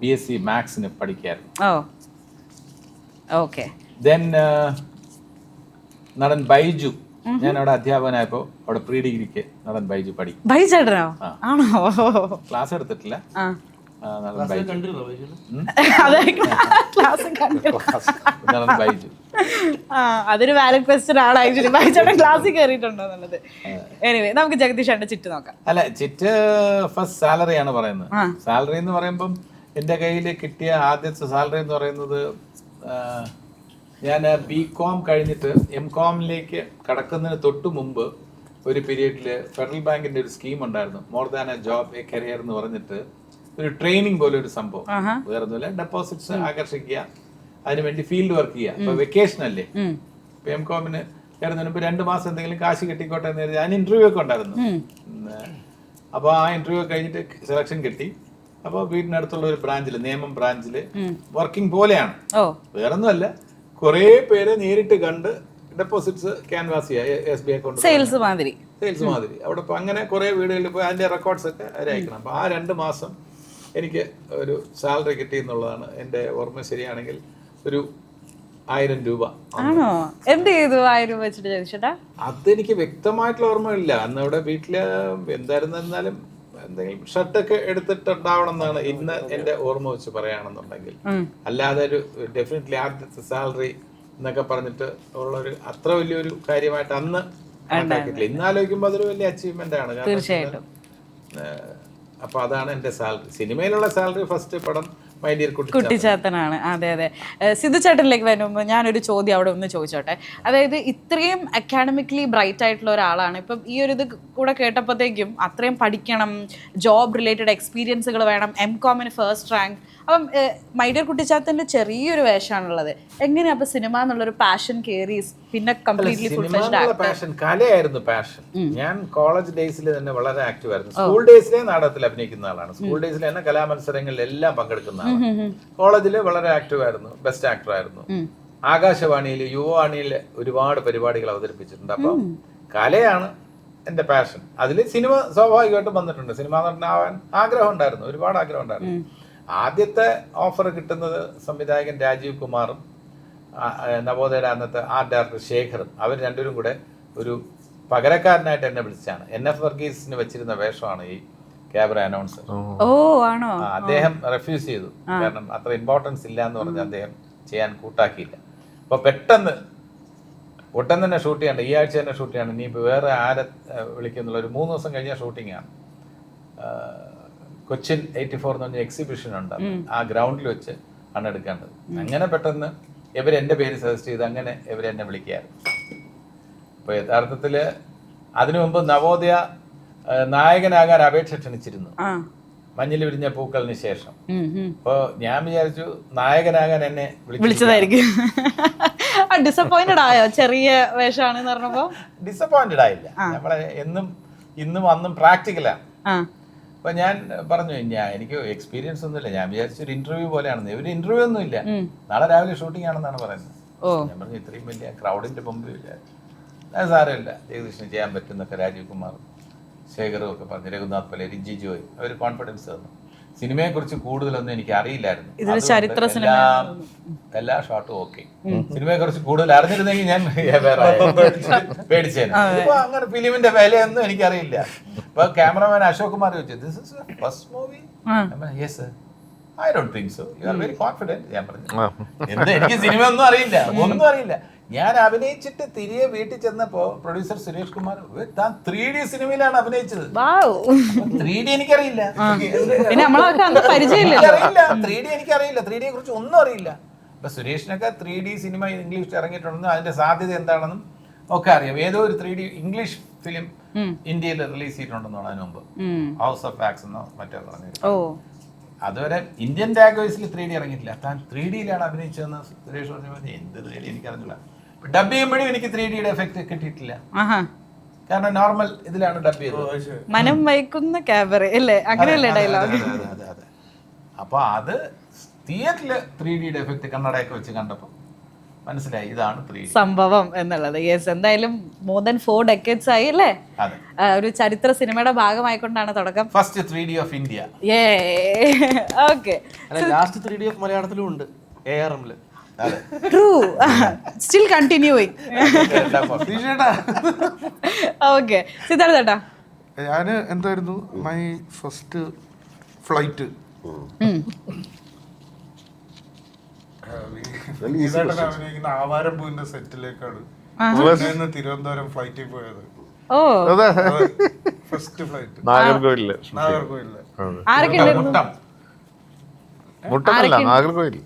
[SPEAKER 2] ബി എസ് സി മാത്സിന് പഠിക്കായിരുന്നു. ദെൻ നടൻ ബൈജു ഞാൻ അവിടെ അധ്യാപകനായപ്പോ അവിടെ പ്രീ ഡിഗ്രിക്ക് നടൻ ബൈജു പഠി
[SPEAKER 1] ബൈ ആണോ?
[SPEAKER 2] ക്ലാസ് എടുത്തിട്ടില്ല. നടൻ ബൈജു.
[SPEAKER 1] അതായിരിക്കും ക്ലാസ്
[SPEAKER 2] നടൻ ബൈജു.
[SPEAKER 1] ആ അതൊരു വാലിഡ് ക്വസ്റ്റ്യൻ ആണ്. ആക്ച്വലി ബൈ ചേട്ടൻ ക്ലാസ്സിൽ കയറിയിട്ടുണ്ടോ എന്നുള്ളത്. എനിവേ നമുക്ക് ജഗദീഷ് ചിറ്റ് ചുറ്റ് നോക്കാം.
[SPEAKER 2] അല്ല ചിറ്റ് ഫസ്റ്റ് സാലറി ആണ് പറയുന്നത്. സാലറി എന്ന് പറയുമ്പം എന്റെ കയ്യിൽ കിട്ടിയ ആദ്യത്തെ സാലറി എന്ന് പറയുന്നത് ഞാൻ ബി കോം കഴിഞ്ഞിട്ട് എം കോമിലേക്ക് കടക്കുന്നതിന് തൊട്ട് മുമ്പ് ഒരു പീരീഡിൽ ഫെഡറൽ ബാങ്കിന്റെ ഒരു സ്കീം ഉണ്ടായിരുന്നു. More than a job a career എന്ന് പറഞ്ഞിട്ട് ഒരു ട്രെയിനിങ് പോലെ ഒരു സംഭവം. വേറെ ഒന്നുമില്ല ഡെപ്പോസിറ്റ്സ് ആകർഷിക്കുക. അതിനുവേണ്ടി ഫീൽഡ് വർക്ക് ചെയ്യുക. ഇപ്പൊ വെക്കേഷൻ അല്ലേ? ഇപ്പൊ എം കോമിന് കയറുന്നതിന് മുമ്പ് രണ്ട് മാസം എന്തെങ്കിലും കാശ് കിട്ടിക്കോട്ടെ എന്ന് കരുതി അതിന് ഇന്റർവ്യൂ ഒക്കെ ഉണ്ടായിരുന്നു. അപ്പോൾ ആ ഇന്റർവ്യൂ കഴിഞ്ഞിട്ട് സെലക്ഷൻ കിട്ടി. അപ്പോൾ വീടിനടുത്തുള്ള ഒരു ബ്രാഞ്ചിൽ നിയമം ബ്രാഞ്ചിൽ വർക്കിംഗ് പോലെയാണ്. വേറൊന്നുമല്ല. കുറേ പേര് നേരിട്ട് കണ്ട് ഡെപ്പോസിറ്റ്സ് ക്യാൻവാസ് ചെയ്യുക എസ് ബി അക്കൗണ്ട്
[SPEAKER 1] സെയിൽസ് മാതിരി.
[SPEAKER 2] സെയിൽസ് മാതിരി. അവിടെ അങ്ങനെ കുറേ വീടുകളിൽ പോയി അതിന്റെ റെക്കോർഡ്സ് ഒക്കെ അവരയക്കണം അപ്പോൾ ആ രണ്ട് മാസം എനിക്ക് ഒരു സാലറി കിട്ടി എന്നുള്ളതാണ് എന്റെ ഓർമ്മ. ശരിയാണെങ്കിൽ ഒരു ആയിരം രൂപ
[SPEAKER 1] ആണോ? എന്ത് ചെയ്തു ആയിരം രൂപ വെച്ചിട്ട് ചോദിച്ചേട്ടാ
[SPEAKER 2] അതെനിക്ക് വ്യക്തമായിട്ടുള്ള ഓർമ്മയില്ല. അന്ന് അവിടെ വീട്ടിൽ എന്തായിരുന്നാലും എന്നാലും എന്തെങ്കിലും ഷർട്ടൊക്കെ എടുത്തിട്ടുണ്ടാവണം എന്നാണ് ഇന്ന് എന്റെ ഓർമ്മ വെച്ച് പറയുകയാണെന്നുണ്ടെങ്കിൽ. അല്ലാതെ ഒരു ഡെഫിനറ്റ്ലി ആദ്യത്തെ സാലറി എന്നൊക്കെ പറഞ്ഞിട്ട് ഉള്ളൊരു അത്ര വലിയൊരു കാര്യമായിട്ട് അന്ന് കണക്കാക്കിയിട്ടില്ല ഇന്ന് ആലോചിക്കുമ്പോൾ അതൊരു വലിയ അച്ചീവ്മെന്റ് ആണ്.
[SPEAKER 1] തീർച്ചയായിട്ടും.
[SPEAKER 2] അപ്പൊ അതാണ് എന്റെ സാലറി സിനിമയിലുള്ള സാലറി ഫസ്റ്റ് പടം
[SPEAKER 1] കുട്ടിച്ചാത്തനാണ്. അതെ അതെ. സിദ്ധു ചേട്ടനിലേക്ക് വരുമ്പോൾ ഞാനൊരു ചോദ്യം അവിടെ ഒന്ന് ചോദിച്ചോട്ടെ. അതായത് ഇത്രയും അക്കാഡമിക്കലി ബ്രൈറ്റ് ആയിട്ടുള്ള ഒരാളാണ്. ഇപ്പം ഈ ഒരു ഇത് കൂടെ കേട്ടപ്പോഴത്തേക്കും അത്രയും പഠിക്കണം ജോബ് റിലേറ്റഡ് എക്സ്പീരിയൻസുകൾ വേണം എം കോമിന് ഫസ്റ്റ് റാങ്ക് അപ്പം മൈഡിയർ കുട്ടിച്ചാത്തന്റെ ചെറിയൊരു വേഷമാണുള്ളത്. എങ്ങനെയാ അപ്പൊ സിനിമ എന്നുള്ളൊരു പാഷൻ കയറി പിന്നെ കംപ്ലീറ്റ്ലി
[SPEAKER 2] പാഷൻ കലയായിരുന്നു പാഷൻ ഞാൻ കോളേജ് ഡേയ്സിൽ തന്നെ വളരെ ആക്റ്റീവ് ആയിരുന്നു. സ്കൂൾ ഡേയ്സിലെ നാടകത്തിൽ അഭിനയിക്കുന്ന ആളാണ്. സ്കൂൾ ഡേയ്സിൽ തന്നെ കലാമത്സരങ്ങളിൽ എല്ലാം പങ്കെടുക്കുന്ന ആളാണ്. കോളേജിൽ വളരെ ആക്റ്റീവ് ആയിരുന്നു. ബെസ്റ്റ് ആക്ടർ ആയിരുന്നു. ആകാശവാണിയിൽ യുവവാണിയിൽ ഒരുപാട് പരിപാടികൾ അവതരിപ്പിച്ചിട്ടുണ്ട്. അപ്പം കലയാണ് എന്റെ പാഷൻ അതിൽ സിനിമ സ്വാഭാവികമായിട്ടും വന്നിട്ടുണ്ട്. സിനിമ നടനാവാൻ ആഗ്രഹം ഉണ്ടായിരുന്നു. ഒരുപാട് ആഗ്രഹം ഉണ്ടായിരുന്നു. ആദ്യത്തെ ഓഫർ കിട്ടുന്നത് സംവിധായകൻ രാജീവ് കുമാറും നവോദയയുടെ അന്നത്തെ ആർട്ട് ഡയറക്ടർ ശേഖറും. അവർ രണ്ടുപേരും കൂടെ ഒരു പകരക്കാരനായിട്ട് എന്നെ വിളിച്ചാണ് എൻ എഫ് വർഗീസിന് വെച്ചിരുന്ന വേഷമാണ് ഈ ക്യാമറ അനൗൺസർ
[SPEAKER 1] ഓ. ആണോ?
[SPEAKER 2] അദ്ദേഹം റെഫ്യൂസ് ചെയ്തു. കാരണം അത്ര ഇമ്പോർട്ടൻസ് ഇല്ല എന്ന് പറഞ്ഞ് അദ്ദേഹം ചെയ്യാൻ കൂട്ടാക്കിയില്ല. അപ്പൊ പെട്ടെന്ന് ഒട്ടം തന്നെ ഷൂട്ട് ചെയ്യണ്ട ഈ ആഴ്ച തന്നെ ഷൂട്ട് ചെയ്യണം. ഇനി വേറെ ആരെ വിളിക്കുന്നുള്ള ഒരു മൂന്ന് ദിവസം കഴിഞ്ഞാൽ ഷൂട്ടിംഗ് ആണ്. ആ, കൊച്ചിൻ എയ്റ്റി ഫോർ എന്ന് പറഞ്ഞ എക്സിബിഷൻ ഉണ്ട്. ആ ഗ്രൗണ്ടിൽ വെച്ച് ആണ് എടുക്കേണ്ടത്. അങ്ങനെ പെട്ടെന്ന് ഇവർ എന്റെ പേര് സജസ്റ്റ് ചെയ്ത് അങ്ങനെ ഇവർ എന്നെ വിളിക്കുകയായിരുന്നു. അപ്പോൾ യഥാർത്ഥത്തിൽ അതിനു മുമ്പ് നവോദയ നായകനാകാൻ അപേക്ഷ ക്ഷണിച്ചിരുന്നു. മഞ്ഞിൽ വിരിഞ്ഞ പൂക്കളിന് ശേഷം. അപ്പോൾ ഞാൻ വിചാരിച്ചു നായകനാകാൻ എന്നെ വിളിച്ചു
[SPEAKER 1] വിളിച്ചതായിരിക്കും. ഡിസപ്പോയിന്റഡ് ആയോ? ചെറിയ വേഷമാണ് പറഞ്ഞപ്പോ?
[SPEAKER 2] ഡിസപ്പോയിന്റഡ് ആയില്ല. നമ്മളെ എന്നും ഇന്നും അന്നും പ്രാക്ടിക്കലാണ് അപ്പൊ ഞാൻ പറഞ്ഞു ഞാൻ എനിക്ക് എക്സ്പീരിയൻസ് ഒന്നുമില്ല. ഞാൻ വിചാരിച്ച ഒരു ഇന്റർവ്യൂ പോലെയാണെന്ന്. ഒരു ഇന്റർവ്യൂ ഒന്നും ഇല്ല നാളെ രാവിലെ ഷൂട്ടിംഗ് ആണെന്നാണ് പറയുന്നത്. ഞാൻ പറഞ്ഞു ഇത്രയും വലിയ ക്രൗഡിന്റെ മുമ്പിൽ അത് സാരമില്ല. ജഗദീഷിന് ചെയ്യാൻ പറ്റുന്നൊക്കെ രാജീവ് കുമാർ ശേഖറും ഒക്കെ പറഞ്ഞു രഘുനാഥ് റിജി ജോയ് അവർ കോൺഫിഡൻസ് തന്നു. സിനിമയെ കുറിച്ച് കൂടുതലൊന്നും എനിക്ക് അറിയില്ലായിരുന്നു
[SPEAKER 1] ചരിത്ര സിനിമ.
[SPEAKER 2] എല്ലാ ഷോട്ടും ഓക്കെ. സിനിമയെ കുറിച്ച് കൂടുതൽ അറിഞ്ഞിരുന്നെങ്കിൽ ഞാൻ വേറെ [laughs] പേടിച്ചേനെ. അങ്ങനെ ഫിലിമിന്റെ വിലയൊന്നും എനിക്കറിയില്ല. ഇപ്പൊ ക്യാമറമാൻ അശോക് കുമാർ ചോദിച്ചു this is first movie. Yes I don't think so you are very confident ഞാൻ പറഞ്ഞു. എന്ത് എനിക്ക് സിനിമ ഒന്നും അറിയില്ല. ഒന്നും അറിയില്ല. ഞാൻ അഭിനയിച്ചിട്ട് തിരികെ വീട്ടിൽ ചെന്നപ്പോ പ്രൊഡ്യൂസർ സുരേഷ് കുമാർ "ഏ, താൻ ത്രീ ഡി സിനിമയിലാണ് അഭിനയിച്ചത്.
[SPEAKER 1] വാവ്.
[SPEAKER 2] ത്രീ ഡി എനിക്കറിയില്ല. എനിക്കറിയില്ല. ത്രീ ഡി എനിക്കറിയില്ല. ത്രീ ഡിയെ കുറിച്ച് ഒന്നും അറിയില്ല. അപ്പൊ സുരേഷിനൊക്കെ ത്രീ ഡി സിനിമ ഇംഗ്ലീഷ് ഇറങ്ങിയിട്ടുണ്ടെന്നും അതിന്റെ സാധ്യത എന്താണെന്നും ഒക്കെ അറിയാം. ഏതോ ഒരു ത്രീ ഡി ഇംഗ്ലീഷ് ഫിലിം ഇന്ത്യയിൽ റിലീസ് ചെയ്തിട്ടുണ്ടെന്നാണ് അതിന് മുമ്പ്. ഹൗസ് ഓഫ് ഫാക്സ് എന്നോ മറ്റോ പറഞ്ഞു
[SPEAKER 1] ഓ.
[SPEAKER 2] അതുവരെ ഇന്ത്യൻ ലാംഗ്വേജിൽ ത്രീ ഡി ഇറങ്ങിയിട്ടില്ല. താൻ ത്രീ ഡിയിലാണ് അഭിനയിച്ചതെന്ന് സുരേഷ് പറഞ്ഞു. എന്ത് ത്രീ ഡി എനിക്ക് അറിഞ്ഞില്ല ഡബ് ചെയ്യുമ്പോഴും എനിക്ക് ത്രീ ഡിയുടെ എഫക്ട് കിട്ടിയിട്ടില്ല.
[SPEAKER 1] ആഹാ.
[SPEAKER 2] കാരണം നോർമൽ ഇതിലാണ് ഡബ് ചെയ്തത്.
[SPEAKER 1] മനം വയ്ക്കുന്ന ക്യാബറ അല്ലേ? അങ്ങനെയല്ലേ ഡയലോഗ്
[SPEAKER 2] അതെ, അതെ, അതെ, അതെ. അപ്പൊ അത് തിയേറ്ററിൽ ത്രീ ഡിയുടെ എഫക്റ്റ് കണ്ണടയൊക്കെ വെച്ച് കണ്ടപ്പോൾ മനസ്സിലായി. ഇതാണ്
[SPEAKER 1] സംഭവം എന്നുള്ളത്. യെസ് എന്തായാലും മോർ ദാൻ ഫോർ ഡെക്കേഡ്സ് ആയി അല്ലേ? ഒരു ചരിത്ര സിനിമയുടെ ഭാഗമായിക്കൊണ്ടാണ് തുടക്കം.
[SPEAKER 2] First three D of India
[SPEAKER 1] okay
[SPEAKER 3] last three D of മലയാളത്തിലും ഉണ്ട്. എ ആർ
[SPEAKER 2] എമ്മിൽ
[SPEAKER 1] true still continuing okay Siddhartha ചേട്ടാ
[SPEAKER 4] ഞാൻ എന്തായിരുന്നു? മൈ ഫസ്റ്റ് ഫ്ലൈറ്റ് അഭിനയിക്കുന്ന ആവാരമ്പൂവിന്റെ സെറ്റിലേക്കാണ്. ഇന്ന് തിരുവനന്തപുരം ഫ്ലൈറ്റിൽ പോയത്.
[SPEAKER 1] ഓ.
[SPEAKER 4] ഫസ്റ്റ് ഫ്ലൈറ്റ്
[SPEAKER 1] ഉണ്ടായിരുന്നു
[SPEAKER 2] മുട്ടം.
[SPEAKER 6] മുട്ടല്ല Nagercoil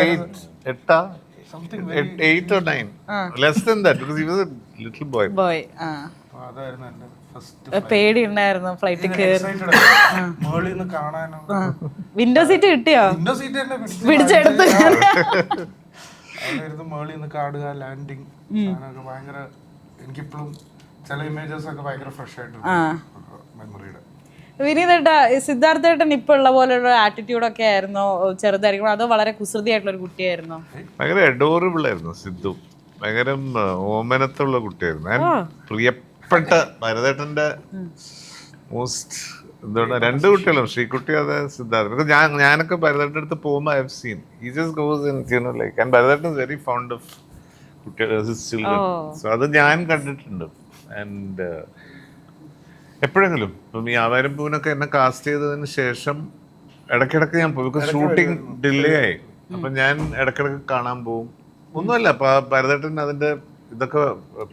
[SPEAKER 6] eight എട്ടാ? Eight or nine less than that because you was little boy
[SPEAKER 1] boy
[SPEAKER 4] അതായിരുന്നു എന്റെ ഫസ്റ്റ്
[SPEAKER 1] പേടി ഉണ്ടായിരുന്നു ഫ്ലൈറ്റിൽ കയറി
[SPEAKER 4] എക്സൈറ്റഡ് നിന്ന് കാണാനോ
[SPEAKER 1] വിൻഡോ സീറ്റ് കിട്ടിയോ?
[SPEAKER 4] വിൻഡോ സീറ്റ് തന്നെ പിടിച്ച്
[SPEAKER 1] പിടിച്ചെടുത്ത്.
[SPEAKER 4] അതായിരുന്നു മേളിൽ നിന്ന് കാണുക ലാൻഡിങ് അങ്ങനെയൊക്കെ ഭയങ്കര എനിക്കിപ്പോഴും ചില ഇമേജസ് ഒക്കെ ഭയങ്കര ഫ്രഷ് ആയിട്ടുണ്ട്. മെമ്മറിയുടെ
[SPEAKER 1] വിനീതേട്ടാ സിദ്ധാർത്ഥേട്ടൻ ഇപ്പൊ ഉള്ള പോലെയുള്ള ആറ്റിറ്റ്യൂഡ് ഒക്കെ ആയിരുന്നു ചെറുതായിരിക്കും അതോ വളരെ കുസൃതി ആയിട്ടുള്ള ഒരു കുട്ടിയായിരുന്നോ?
[SPEAKER 6] ഭയങ്കര അഡോറബിൾ ആയിരുന്നു സിദ്ധു. ഭയങ്കര ഓമനത്തുള്ള കുട്ടിയായിരുന്നു. ഞാൻ പ്രിയപ്പെട്ട ഭരതേട്ടന്റെ മോസ്റ്റ് എന്താണ്? രണ്ട് കുട്ടികളും ശ്രീകുട്ടി അതെ സിദ്ധാർത്ഥ ഞാൻ ഞാനൊക്കെ ഭരതേട്ടന്റെ അടുത്ത് പോകുമ്പോൾ ഐ ഹവ് സീൻ ഈ just goes in you know like and ഭരതേട്ടൻ very fond of കുട്ടികൾ ചിൽഡ്രൻ സോ അത് ഞാൻ കണ്ടിട്ടുണ്ട്. ആൻഡ് എപ്പോഴെങ്കിലും ഇപ്പം ഈ ആവാരം പൂവിനൊക്കെ എന്നെ കാസ്റ്റ് ചെയ്തതിന് ശേഷം ഇടയ്ക്കിടയ്ക്ക് ഞാൻ പോകും. ബിക്കോസ് ഷൂട്ടിംഗ് ഡിലേ ആയി. അപ്പം ഞാൻ ഇടയ്ക്കിടയ്ക്ക് കാണാൻ പോകും. ഒന്നുമല്ല അപ്പം ആ ഭരതേട്ടൻ അതിന്റെ ഇതൊക്കെ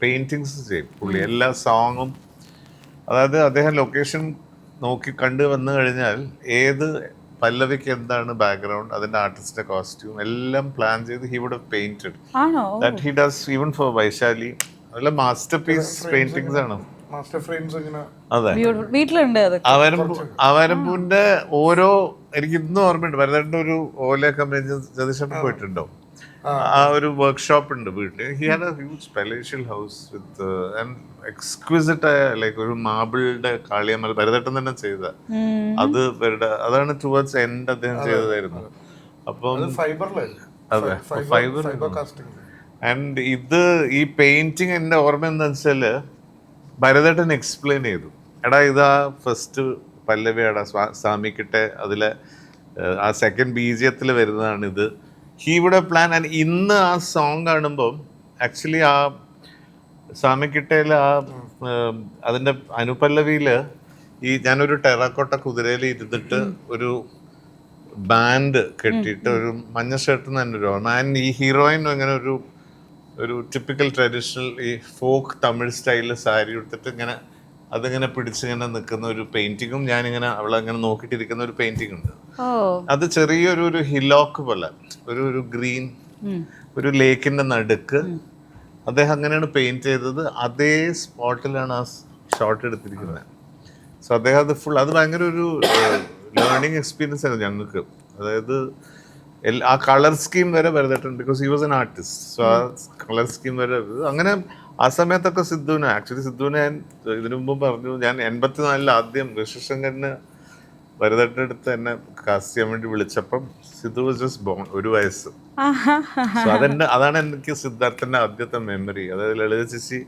[SPEAKER 6] പെയിന്റിങ്സ് ചെയ്യും. പുള്ളി എല്ലാ സോങ്ങും അതായത് അദ്ദേഹം ലൊക്കേഷൻ നോക്കി കണ്ടു വന്നു കഴിഞ്ഞാൽ ഏത് പല്ലവിക്ക് എന്താണ് ബാക്ക്ഗ്രൗണ്ട് അതിന്റെ ആർട്ടിസ്റ്റിന്റെ കോസ്റ്റ്യൂം എല്ലാം പ്ലാൻ ചെയ്ത് he would painted that he does even for Vaishali അതെല്ലാം മാസ്റ്റർ പീസ് പെയിന്റിങ്സ് ആണ്. അതെ.
[SPEAKER 1] വീട്ടിലുണ്ട്
[SPEAKER 6] അവരമ്പൂന്റെ ഓരോ എനിക്ക് ഇന്നും ഓർമ്മയുണ്ട് ഭരതന്റെ ഒരു ഓലയൊക്കെ ജതിഷപ്പ് പോയിട്ടുണ്ടോ? ആ ഒരു വർക്ക്ഷോപ്പ് ഉണ്ട് വീട്ടിൽ he had a huge palatial house with exquisite ആയ ലൈക്ക് ഒരു മാബിളിന്റെ കാളിയമ്മ പരിതട്ടം തന്നെ ചെയ്ത. അത് ഇവരുടെ അതാണ് ടുവേർഡ്സ് എൻഡ് അദ്ദേഹം ചെയ്തതായിരുന്നു. അപ്പം അതെ,
[SPEAKER 4] ഫൈബർ ഫൈബർ കാസ്റ്റിംഗ്
[SPEAKER 6] ആൻഡ് ഇത് ഈ പെയിന്റിങ് എന്റെ ഓർമ്മ എന്താ വെച്ചാൽ ഭരതട്ടൻ എക്സ്പ്ലെയിൻ ചെയ്തു. എടാ ഇതാ ഫസ്റ്റ് പല്ലവിയാടാ സ്വാമിക്കിട്ടെ അതിലെ ആ സെക്കൻഡ് ബീജിയത്തിൽ വരുന്നതാണിത് ഇത്. ഹീ വുഡ് പ്ലാൻ ആൻഡ് ഇന്ന് ആ സോങ് കാണുമ്പോൾ ആക്ച്വലി ആ സാമിക്കിട്ടയിൽ ആ അതിന്റെ അനുപല്ലവിയിൽ ഈ ഞാനൊരു ടെറാക്കോട്ട കുതിരയിൽ ഇരുന്നിട്ട് ഒരു ബാൻഡ് കെട്ടിയിട്ട് ഒരു മഞ്ഞ ഷർട്ട് തന്നെ ഒരു ആൻഡ് ഈ ഹീറോയിനും ഇങ്ങനെ ഒരു ഒരു ടിപ്പിക്കൽ ട്രഡീഷണൽ ഈ ഫോക്ക് തമിഴ് സ്റ്റൈലിൽ സാരി എടുത്തിട്ട് ഇങ്ങനെ അതിങ്ങനെ പിടിച്ചിങ്ങനെ നിൽക്കുന്ന ഒരു പെയിന്റിങ്ങും ഞാനിങ്ങനെ അവളെ ഇങ്ങനെ നോക്കിയിട്ടിരിക്കുന്ന ഒരു പെയിന്റിംഗ് ഉണ്ട്. അത് ചെറിയൊരു ഒരു ഹില്ലോക്ക് പോലെ ഒരു ഒരു ഗ്രീൻ ഒരു ലേക്കിന്റെ നടുക്ക് അദ്ദേഹം അങ്ങനെയാണ് പെയിന്റ് ചെയ്തത്. അതേ സ്പോട്ടിലാണ് ആ ഷോട്ട് എടുത്തിരിക്കുന്നത്. സോ അദ്ദേഹം അത് ഫുൾ അത് ഭയങ്കര ഒരു ലേണിംഗ് എക്സ്പീരിയൻസ് ആയിരുന്നു ഞങ്ങൾക്ക്. അതായത് ആ കളർ സ്കീം വരെ ഭരതേട്ടൻ because he was an artist so ആ കളർ സ്കീം വരെ അങ്ങനെ ആ സമയത്തൊക്കെ സിദ്ധുവിന് ആക്ച്വലി സിദ്ധുവിനെ ഞാൻ ഇതിനു മുമ്പ് പറഞ്ഞു ഞാൻ എൺപത്തിനാലിൽ ആദ്യം ഋഷിശങ്കറിന് വരുതട്ടെടുത്ത് അടുത്ത് എന്നെ കാസ്റ്റ് ചെയ്യാൻ വേണ്ടി വിളിച്ചപ്പം സിദ്ധു വാസ് ജസ്റ്റ് ബോൺ ഒരു വയസ്സ്. സോ അതെന്റെ അതാണ് എനിക്ക് സിദ്ധാർത്ഥന്റെ ആദ്യത്തെ മെമ്മറി അതായത് ലളിത ചേച്ചി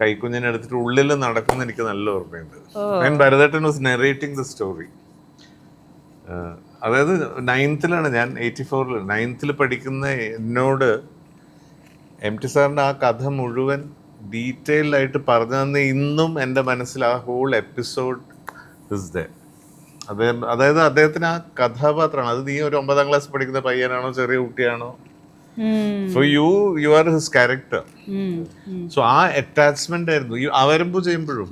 [SPEAKER 6] കൈക്കുഞ്ഞിനെ എടുത്തിട്ട് ഉള്ളിൽ നടക്കുന്ന എനിക്ക് നല്ല ഓർമ്മയുണ്ട്. ഞാൻ ഭരതേട്ടൻ വാസ് നെറേറ്റിംഗ് ദ സ്റ്റോറി അതായത് നയൻത്തിലാണ് ഞാൻ എയ്റ്റി ഫോറിൽ നയൻത്തിൽ പഠിക്കുന്ന എന്നോട് എം ടി സാറിന്റെ ആ കഥ മുഴുവൻ ഡീറ്റെയിൽഡായിട്ട് പറഞ്ഞു തന്നെ ഇന്നും എന്റെ മനസ്സിൽ ആ ഹോൾ എപ്പിസോഡ് ഇസ് ദ അദ്ദേഹം അതായത് അദ്ദേഹത്തിന് ആ കഥാപാത്രമാണ്. അത് നീ ഒരു ഒമ്പതാം ക്ലാസ് പഠിക്കുന്ന പയ്യനാണോ ചെറിയ കുട്ടിയാണോ? So you you are his character so ആ അറ്റാച്ച്മെന്റ് ആയിരുന്നു. അവരുമ്പോ ചെയ്യുമ്പോഴും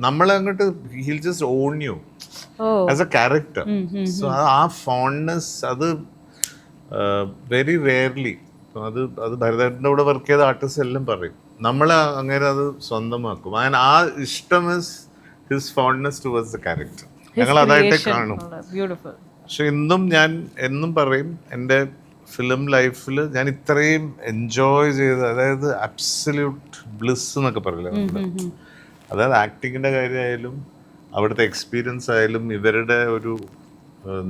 [SPEAKER 6] നമ്മൾ അങ്ങോട്ട് he'll just own you as a character so ആ ഫോൺനെസ് അത് വെരി റെയർലി അത് അത് ഭരതേട്ടന്റെ കൂടെ വർക്ക് ചെയ്ത ആർട്ടിസ്റ്റ് എല്ലാം പറയും. നമ്മൾ അങ്ങനെ അത് സ്വന്തമാക്കും. ആൻഡ് ആ ഇഷ്ടം is his fondness towards the character ഞങ്ങൾ അതായിട്ട് കാണും. പക്ഷെ ഇന്നും ഞാൻ എന്നും പറയും എന്റെ ഫിലിം ലൈഫിൽ ഞാൻ ഇത്രയും എൻജോയ് ചെയ്ത് അതായത് അബ്സല്യൂട്ട് ബ്ലിസ് എന്നൊക്കെ പറയില്ല നമ്മൾ അതായത് ആക്ടിങ്ങിന്റെ കാര്യമായാലും അവിടുത്തെ എക്സ്പീരിയൻസ് ആയാലും ഇവരുടെ ഒരു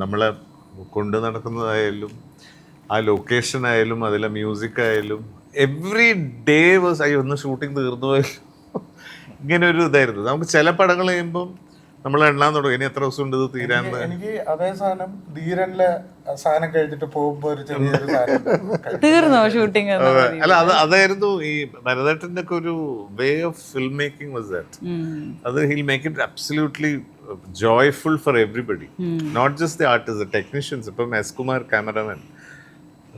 [SPEAKER 6] നമ്മളെ കൊണ്ടു നടക്കുന്നതായാലും ആ ലൊക്കേഷൻ ആയാലും അതിലെ മ്യൂസിക് ആയാലും എവറി ഡേ വാസ് അയ്യോ ഒന്ന് ഷൂട്ടിംഗ് തീർന്നു പോയാലും ഇങ്ങനെ ഒരു ഇതായിരുന്നു. നമുക്ക് ചില പടങ്ങൾ കഴിയുമ്പം നമ്മൾ എണ്ണാൻ തുടങ്ങും. ഇനി എത്ര ദിവസം ഉണ്ട് ഇത് തീരാൻ
[SPEAKER 4] എനിക്ക് അതേ സാധനം ധീരനിലെ സാധനം കഴിച്ചിട്ട് പോകുമ്പോ ഒരു ചെറിയൊരു.
[SPEAKER 1] തീർന്നോ ഷൂട്ടിംഗ്
[SPEAKER 6] അല്ല അത് അതായിരുന്നു ഈ ഭരതേട്ടന്റെ ഒക്കെ ഒരു way of filmmaking was that അത് he'll make it absolutely joyful for everybody not just the artist technicians ഇപ്പം എസ് കുമാർ ക്യാമറമാൻ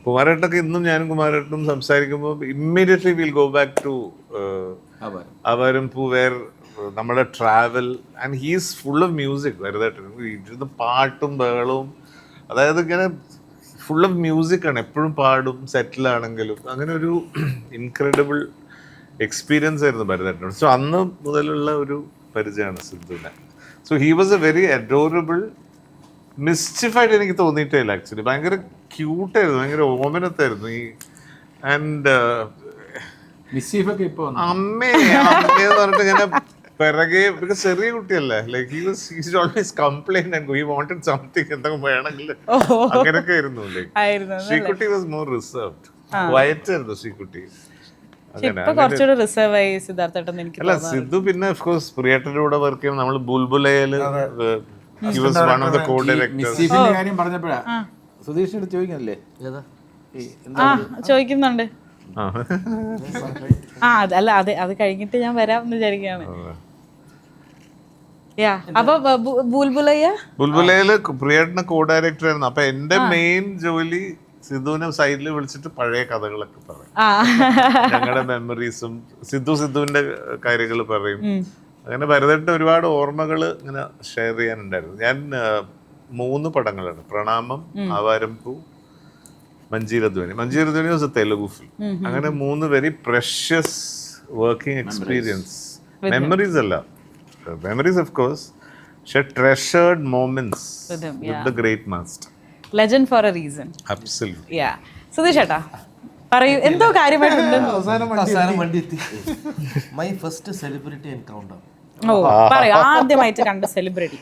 [SPEAKER 6] കുമാരേട്ടനൊക്കെ ഇന്നും ഞാനും കുമാരേട്ടനും സംസാരിക്കുമ്പോൾ immediately will go back to
[SPEAKER 2] അവർ
[SPEAKER 6] അവരും വേർ നമ്മുടെ travel and he's full of music വെറുതായിട്ട് ഇരുന്ന് പാട്ടും ബഹളവും അതായത് ഇങ്ങനെ ഫുൾ ഓഫ് മ്യൂസിക് ആണ്. എപ്പോഴും പാടും സെറ്റിലാണെങ്കിലും അങ്ങനെ ഒരു [clears throat] ഇൻക്രെഡിബിൾ എക്സ്പീരിയൻസ് ആയിരുന്നു ഭരതേട്ടനോട്. സോ അന്ന് മുതലുള്ള ഒരു പരിചയമാണ് സിദ്ധുവിനെ so he was a very adorable മിസ്റ്റിഫായിട്ട് എനിക്ക് തോന്നിയിട്ടേ ഇല്ല ആക്ച്വലി ഭയങ്കര ക്യൂട്ടായിരുന്നു ഭയങ്കര ഓമനത്തായിരുന്നു ഈ ആൻഡ്
[SPEAKER 2] ഇപ്പൊ
[SPEAKER 6] അമ്മേ പറഞ്ഞിട്ട് പിറകെ ബിക്കോസ് ചെറിയ കുട്ടിയല്ലേ. Like he was he's always complaint and he wanted something എന്തെങ്കിലും വേണമെങ്കിൽ അങ്ങനെയൊക്കെ ആയിരുന്നു like Sreekutty was more reserved വയറ്റ് ആയിരുന്നു ശ്രീകുട്ടി. അല്ല സിദ്ധു പിന്നെ ഓഫ് കോഴ്സ് പ്രിയേട്ടന്റെ കൂടെ വർക്ക് ചെയ്യുമ്പോൾ നമ്മൾ ബുൽബുലയിൽ he was one of the co directors
[SPEAKER 2] മിസ്സീഫിന്റെ കാര്യം പറഞ്ഞപ്പോഴാ. സുധീഷിനോട്
[SPEAKER 1] ചോദിക്കുന്നുണ്ട്. ആ. അത് അല്ല അത് അത് കഴിഞ്ഞിട്ട് ഞാൻ വരാം എന്ന് വിചാരിക്കുകയാണ്
[SPEAKER 6] ബുൽബുലയിൽ പ്രിയേട്ടന് കോ ഡയറക്ടർ ആയിരുന്നു. അപ്പൊ എന്റെ മെയിൻ ജോലി സിദ്ധുവിനെ സൈഡിൽ വിളിച്ചിട്ട് പഴയ കഥകളൊക്കെ പറയും. ഞങ്ങളുടെ മെമ്മറീസും സിദ്ധു സിദ്ധുവിന്റെ കാര്യങ്ങൾ പറയും. അങ്ങനെ ഭരതന്റെ ഒരുപാട് ഓർമ്മകൾ ഇങ്ങനെ ഷെയർ ചെയ്യാനുണ്ടായിരുന്നു. ഞാൻ മൂന്ന് പടങ്ങളാണ്. Pranamam Aavaram Poo Manjeeradhwani Manjeeradhwani was a Telugu film അങ്ങനെ മൂന്ന് very precious working experience memories അല്ല. മെമ്മറീസ് ഓഫ് കോഴ്സ് പക്ഷെ treasured moments with the great master
[SPEAKER 1] legend for a reason
[SPEAKER 6] absolute
[SPEAKER 1] yeah Sudheesh ചേട്ടാ പറയൂ എന്തോ കാര്യമായിട്ടുണ്ട്?
[SPEAKER 3] അവസാനം വണ്ടി എത്തി. മൈ ഫസ്റ്റ് സെലിബ്രിറ്റി എൻകൗണ്ടർ
[SPEAKER 1] ഓ പറയൂ ആദ്യമായിട്ട് കണ്ട സെലിബ്രിറ്റി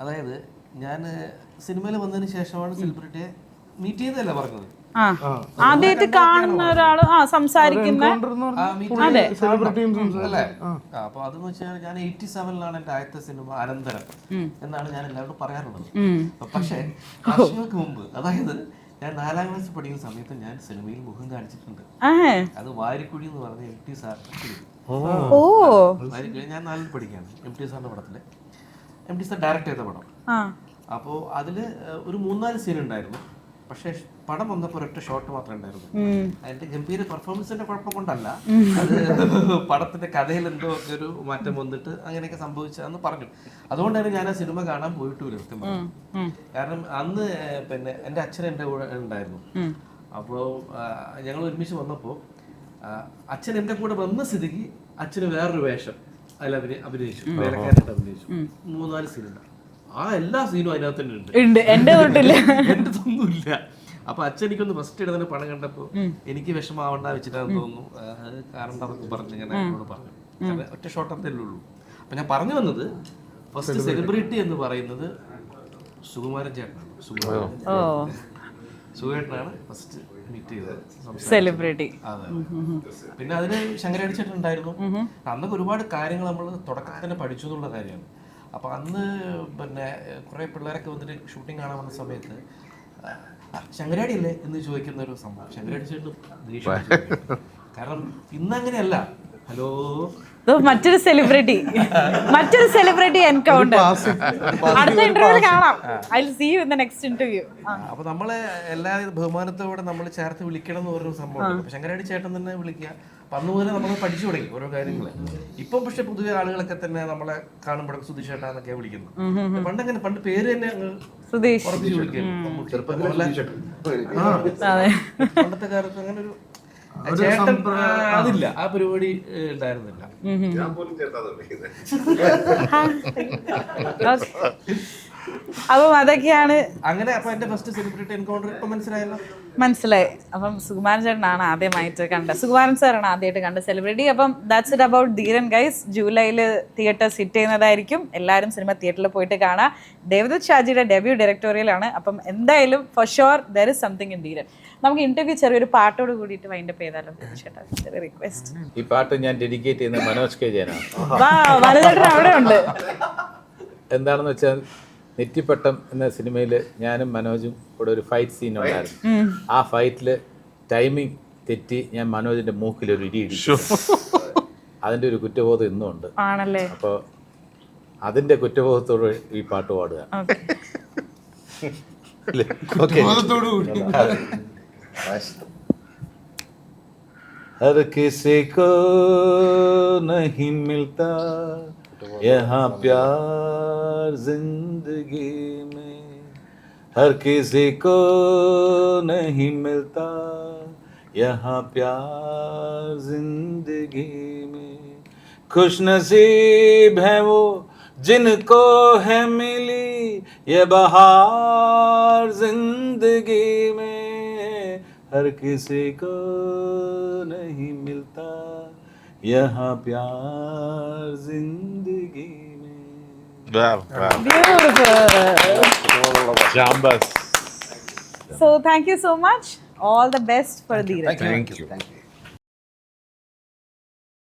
[SPEAKER 3] അതായത് ഞാൻ സിനിമയിൽ വന്നതിന് ശേഷമാണ് സെലിബ്രിറ്റിയെ മീറ്റ് ചെയ്തതല്ല പറഞ്ഞത്?
[SPEAKER 1] ആ ആദ്യമായിട്ട് കാണുന്ന ഒരാൾ ആ സംസാരിക്കുന്ന
[SPEAKER 3] ആ, അപ്പൊ അതെന്ന് വെച്ചാൽ ഞാൻ എയ്റ്റി സെവനിലാണ് എന്റെ ആദ്യത്തെ സിനിമ അനന്തരം. എന്നാണ് ഞാൻ എല്ലാവരോടും പറയാറുള്ളത്. പക്ഷെ വർഷങ്ങൾക്ക് മുമ്പ് അതായത് ഞാൻ നാലാം ക്ലാസ് പഠിക്കുന്ന സമയത്ത് ഞാൻ സിനിമയിൽ മുഖം കാണിച്ചിട്ടുണ്ട്.
[SPEAKER 1] ആ
[SPEAKER 3] അത് വാരിക്കുഴി എന്ന് പറഞ്ഞ എം ടി സാർ
[SPEAKER 1] ഓ.
[SPEAKER 3] ഞാൻ നാലിൽ പഠിക്കുകയാണ്. എം ടി സാറിന്റെ പടത്തിൽ. എം ടി സാർ ഡയറക്റ്റ് ചെയ്ത പടം.
[SPEAKER 1] അപ്പോ
[SPEAKER 3] അപ്പോൾ അതിൽ ഒരു മൂന്നാൽ സീൻ ഉണ്ടായിരുന്നു. പക്ഷേ പടം വന്നപ്പോൾ ഒരൊറ്റ ഷോട്ട് മാത്രമേ ഉണ്ടായിരുന്നു അതിന്റെ ഗംഭീര പെർഫോമൻസിന്റെ കുഴപ്പം കൊണ്ടല്ല. അത് പടത്തിന്റെ കഥയിൽ എന്തോ ഒരു മാറ്റം വന്നിട്ട് അങ്ങനെയൊക്കെ സംഭവിച്ചതെന്ന് പറഞ്ഞു. അതുകൊണ്ടാണ് ഞാൻ ആ സിനിമ കാണാൻ പോയിട്ടില്ല സത്യം കാരണം അന്ന് പിന്നെ എന്റെ അച്ഛൻ എന്റെ കൂടെ ഉണ്ടായിരുന്നു. അപ്പോൾ ഞങ്ങൾ ഒരുമിച്ച് വന്നപ്പോൾ അച്ഛൻ എന്റെ കൂടെ വന്ന സ്ഥിതിക്ക് അച്ഛന് വേറൊരു വേഷം. അതിൽ അഭിനയ അഭിനയിച്ചു. വേലക്കാരായിട്ട് അഭിനയിച്ചു. മൂന്നാൽ സീനുണ്ട്. ആ എല്ലാ സീനും അതിനകത്ത് തന്നെ ഉണ്ട്.
[SPEAKER 1] ഉണ്ട്. എന്റെ തൊട്ടില്ല
[SPEAKER 3] എന്റെ ഒന്നുമില്ല അപ്പൊ അച്ഛൻ എനിക്കൊന്ന് ഫസ്റ്റ് ഇടുന്ന പണം കണ്ടപ്പോ എനിക്ക് വിഷമാവണ്ട വെച്ചിട്ടാന്ന് തോന്നുന്നു. അത് കാരണം അതൊക്കെ പറഞ്ഞു ഇങ്ങനെ എന്നോട് പറഞ്ഞു. ഒറ്റ ഷോട്ട് അല്ലേ ഉള്ളൂ. അപ്പൊ ഞാൻ പറഞ്ഞു വന്നത് ഫസ്റ്റ് സെലിബ്രിറ്റി എന്ന് പറയുന്നത് സുകുമാരൻ ചേട്ടനാണ്. സുകുമാരൻ
[SPEAKER 1] ഓ.
[SPEAKER 3] സുഖേട്ടനാണ് ഫസ്റ്റ് മീറ്റ് ചെയ്ത്
[SPEAKER 1] സെലിബ്രിറ്റി
[SPEAKER 3] അതെ പിന്നെ അതിന് ശങ്കരടിച്ചിട്ടുണ്ടായിരുന്നു. അന്നൊക്കെ ഒരുപാട് കാര്യങ്ങൾ നമ്മൾ തുടക്കത്തിൽ തന്നെ പഠിച്ചു എന്നുള്ള കാര്യമാണ്. അപ്പൊ അന്ന് പിന്നെ കുറെ പിള്ളേരൊക്കെ വന്നിട്ട് ഷൂട്ടിംഗ് കാണാൻ വന്ന സമയത്ത് ശങ്കരാടി അല്ലേ എന്ന് ചോദിക്കുന്ന ഒരു സംഭവം. ശങ്കരാടി ചേട്ടൻ ദേഷ്യം [laughs] കാരണം ഇന്നങ്ങനെയല്ല. ഹലോ?
[SPEAKER 1] മറ്റൊരു സെലിബ്രിറ്റി മറ്റൊരു സെലിബ്രിറ്റി എൻകൗണ്ടർ അടുത്ത ഇന്റർവ്യൂ കാണാം. I see you in the next interview
[SPEAKER 3] അപ്പൊ നമ്മളെ എല്ലാ ബഹുമാനത്തോടെ നമ്മൾ ചേർത്ത് വിളിക്കണം എന്ന് പറഞ്ഞ സംഭവം അപ്പൊ ശങ്കരാടി ചേട്ടൻ തന്നെ വിളിക്കുക. അന്ന് നമ്മൾ പഠിച്ചു തുടങ്ങി ഓരോ കാര്യങ്ങൾ. ഇപ്പം പക്ഷെ പുതിയ ആളുകളൊക്കെ തന്നെ നമ്മളെ കാണുമ്പോഴൊക്കെ സുധീഷ് ചേട്ടാ എന്നൊക്കെ വിളിക്കുന്നത്. പണ്ടങ്ങനെ പണ്ട് പേര് തന്നെ അങ്ങ്
[SPEAKER 1] സുധീഷ്.
[SPEAKER 3] പണ്ടത്തെ കാലത്ത് അങ്ങനെ ഒരു ചേട്ടൻ അതില്ല ആ പരിപാടി ഉണ്ടായിരുന്നില്ല. [laughs] [laughs]
[SPEAKER 1] അപ്പം അതൊക്കെയാണ്
[SPEAKER 3] അങ്ങനെ അപ്പൊ എന്റെ ഫസ്റ്റ് സെലിബ്രിറ്റി എൻകൗണ്ടർ ഇപ്പൊ മനസ്സിലായല്ലോ?
[SPEAKER 1] മനസ്സിലായി. അപ്പം സുകുമാരൻ ചേട്ടനാണ് ആദ്യമായിട്ട് കണ്ടത്. സുകുമാരൻ സാറാണ് ആദ്യമായിട്ട് കണ്ട സെലിബ്രിറ്റി അപ്പം that's it about Dheeran guys ജൂലൈയിൽ തിയേറ്റർ സിറ്റ് ചെയ്യുന്നതായിരിക്കും. എല്ലാവരും സിനിമ തിയേറ്ററിൽ പോയിട്ട് കാണാം. ദേവദത്ത് ഷാജിയുടെ ഡെബ്യൂ ഡയറക്ടോറിയലാണ് അപ്പം എന്തായാലും for sure there is something in Dheeran. നമുക്ക് ഇന്റർവ്യൂ ചെറിയൊരു പാട്ടോട് കൂടിയിട്ട് വൈൻഡപ്പ് ചെയ്താലോ ചേട്ടാ? ചെറിയ റിക്വസ്റ്റ്
[SPEAKER 2] ഈ പാട്ട് ഞാൻ ഡെഡിക്കേറ്റ് ചെയ്യുന്നത് മനോജ് കെ ജയനാണ്
[SPEAKER 1] അവിടെ ഉണ്ട്.
[SPEAKER 2] എന്താണെന്ന് വെച്ചാൽ നെറ്റിപ്പട്ടം എന്ന സിനിമയിൽ ഞാനും മനോജും കൂടെ ഒരു ഫൈറ്റ് സീൻ ഉണ്ടായിരുന്നു ആ ഫൈറ്റിൽ ടൈമിംഗ് തെറ്റി ഞാൻ മനോജിന്റെ മൂക്കിൽ ഒരു ഇടി ഇടിച്ചു അതിന്റെ ഒരു കുറ്റബോധം ഇന്നും ഉണ്ട് അപ്പോൾ അതിന്റെ കുറ്റബോധത്തോട് ഈ പാട്ട് പാടുക ഹർ को नहीं मिलता यहाँ प्यार ज़िंदगी में हर किसी को नहीं मिलता। यहाँ प्यार ज़िंदगी में खुश नसीब है वो जिनको है मिली। ये बहार ज़िंदगी में हर किसी को नहीं मिलता। यह प्यार ज़िंदगी में
[SPEAKER 6] beautiful
[SPEAKER 1] so thank you so much all the best for Dheeraj thank,
[SPEAKER 6] thank you
[SPEAKER 5] thank you